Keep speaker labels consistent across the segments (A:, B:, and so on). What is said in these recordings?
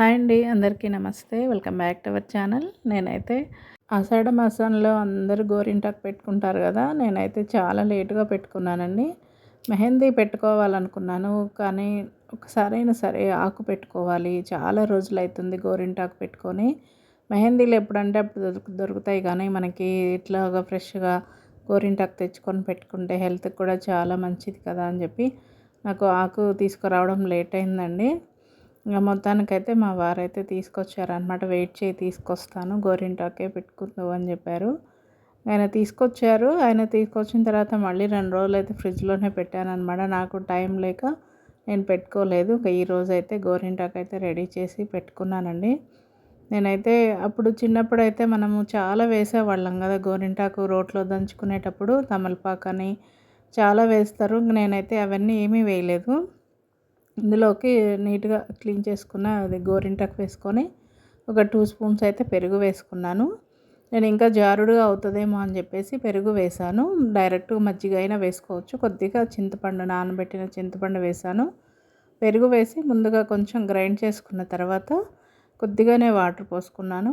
A: Hi అండి అందరికీ నమస్తే. Welcome back to our channel. నేనైతే ఆషాఢ మాసంలో అందరూ గోరింటాకు పెట్టుకుంటారు కదా నేనైతే చాలా లేటుగా పెట్టుకున్నానండి. మెహందీ పెట్టుకోవాలనుకున్నాను కానీ ఒకసారైనా సరే ఆకు పెట్టుకోవాలి. చాలా రోజులు అవుతుంది గోరింటాకు పెట్టుకొని. మెహందీలు ఎప్పుడంటే అప్పుడు దొరుకు దొరుకుతాయి కానీ మనకి ఇట్లాగా ఫ్రెష్గా గోరింటాకు తెచ్చుకొని పెట్టుకుంటే హెల్త్కి కూడా చాలా మంచిది కదా అని చెప్పి నాకు ఆకు తీసుకురావడం లేట్ అయిందండి. ఇంకా మొత్తానికైతే మా వారైతే తీసుకొచ్చారనమాట వెయిట్ చేయి తీసుకొస్తాను. గోరింటాకే పెట్టుకుందావు అని చెప్పారు. ఆయన తీసుకొచ్చారు. ఆయన తీసుకొచ్చిన తర్వాత మళ్ళీ రెండు రోజులు అయితే ఫ్రిడ్జ్లోనే పెట్టాను అనమాట నాకు టైం లేక నేను పెట్టుకోలేదు. ఈ రోజు అయితే గోరింటాకు అయితే రెడీ చేసి పెట్టుకున్నానండి. నేనైతే అప్పుడు చిన్నప్పుడు అయితే మనము చాలా వేసేవాళ్ళం కదా గోరింటాకు రోట్లో దంచుకునేటప్పుడు. తమలపాకని చాలా వేస్తారు. నేనైతే అవన్నీ ఏమీ వేయలేదు. ఇందులోకి నీట్గా క్లీన్ చేసుకున్న అది గోరింటాకు వేసుకొని ఒక టూ స్పూన్స్ అయితే పెరుగు వేసుకున్నాను. నేను ఇంకా జారుడుగా అవుతుందేమో అని చెప్పేసి పెరుగు వేసాను. డైరెక్ట్ మజ్జిగ అయినా వేసుకోవచ్చు. కొద్దిగా చింతపండు నానబెట్టిన చింతపండు వేసాను. పెరుగు వేసి ముందుగా కొంచెం గ్రైండ్ చేసుకున్న తర్వాత కొద్దిగానే వాటర్ పోసుకున్నాను.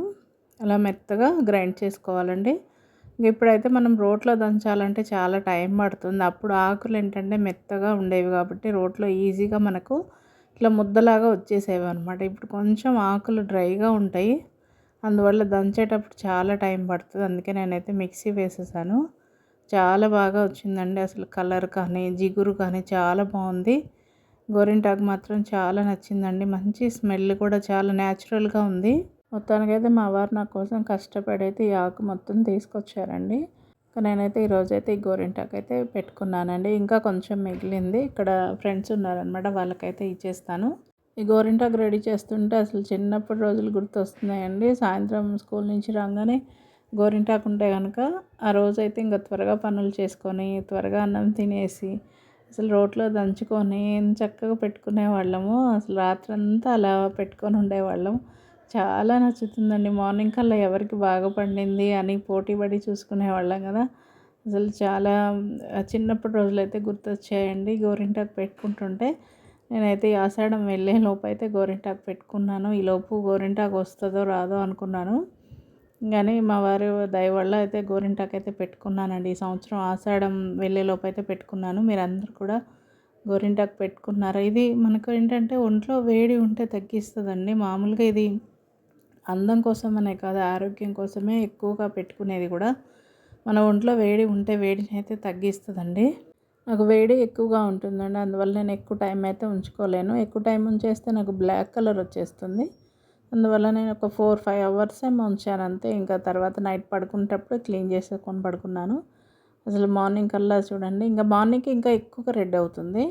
A: అలా మెత్తగా గ్రైండ్ చేసుకోవాలండి. ఇప్పుడైతే మనం రోట్లో దంచాలంటే చాలా టైం పడుతుంది. అప్పుడు ఆకులు ఏంటంటే మెత్తగా ఉండేవి కాబట్టి రోట్లో ఈజీగా మనకు ఇట్లా ముద్దలాగా వచ్చేసేవి అనమాట ఇప్పుడు కొంచెం ఆకులు డ్రైగా ఉంటాయి. అందువల్ల దంచేటప్పుడు చాలా టైం పడుతుంది. అందుకే నేనైతే మిక్సీ వేసేసాను. చాలా బాగా వచ్చిందండి అసలు కలర్ కానీ జిగురు కానీ చాలా బాగుంది. గోరింటాకు మాత్రం చాలా నచ్చిందండి. మంచి స్మెల్ కూడా చాలా న్యాచురల్గా ఉంది. మొత్తానికైతే మా వారు నా కోసం కష్టపడి అయితే ఈ ఆకు మొత్తం తీసుకొచ్చారండి. నేనైతే ఈరోజైతే ఈ గోరింటాకు అయితే పెట్టుకున్నానండి. ఇంకా కొంచెం మిగిలింది. ఇక్కడ ఫ్రెండ్స్ ఉన్నారనమాట వాళ్ళకైతే ఇచ్చేస్తాను. ఈ గోరింటాకు రెడీ చేస్తుంటే అసలు చిన్నప్పటి రోజులు గుర్తొస్తున్నాయండి. సాయంత్రం స్కూల్ నుంచి రాగానే గోరింటాకు ఉంటే కనుక ఆ రోజైతే ఇంకా త్వరగా పనులు చేసుకొని త్వరగా అన్నం తినేసి అసలు రోట్లో దంచుకొని చక్కగా పెట్టుకునే వాళ్ళము అసలు రాత్రంతా అలా పెట్టుకొని ఉండేవాళ్ళం చాలా నచ్చుతుందండి. మార్నింగ్ కల్లా ఎవరికి బాగా పండింది అని పోటీ పడి చూసుకునేవాళ్ళం కదా. అసలు చాలా చిన్నప్పటి రోజులైతే గుర్తొచ్చాయండి. గోరింటాకు పెట్టుకుంటుంటే నేనైతే ఆషాఢం వెళ్ళే లోపు అయితే గోరింటాకు పెట్టుకున్నాను. ఈలోపు గోరింటాకు వస్తుందో రాదో అనుకున్నాను. కానీ మా వారి దయ వల్ల అయితే గోరింటాకు అయితే పెట్టుకున్నానండి. ఈ సంవత్సరం ఆషాఢం వెళ్ళే లోపు అయితే పెట్టుకున్నాను. మీరందరూ కూడా గోరింటాకు పెట్టుకున్నారు? ఇది మనకు ఏంటంటే ఒంట్లో వేడి ఉంటే తగ్గిస్తుందండి. మామూలుగా ఇది అందం కోసమనే కాదు ఆరోగ్యం కోసమే ఎక్కువగా పెట్టుకునేది కూడా మన ఒంట్లో వేడి ఉంటే వేడిని అయితే తగ్గిస్తుందండి. నాకు వేడి ఎక్కువగా ఉంటుందండి. అందువల్ల నేను ఎక్కువ టైం అయితే ఉంచుకోలేను. ఎక్కువ టైం ఉంచేస్తే నాకు బ్లాక్ కలర్ వచ్చేస్తుంది. అందువల్ల నేను ఒక ఫోర్ ఫైవ్ అవర్స్ ఏమో ఉంచాను అంతే. ఇంకా తర్వాత నైట్ పడుకునేటప్పుడు క్లీన్ చేసేసుకొని పడుకున్నాను. అసలు మార్నింగ్ కల్లా చూడండి. ఇంకా మార్నింగ్కి ఇంకా ఎక్కువగా రెడ్ అవుతుంది.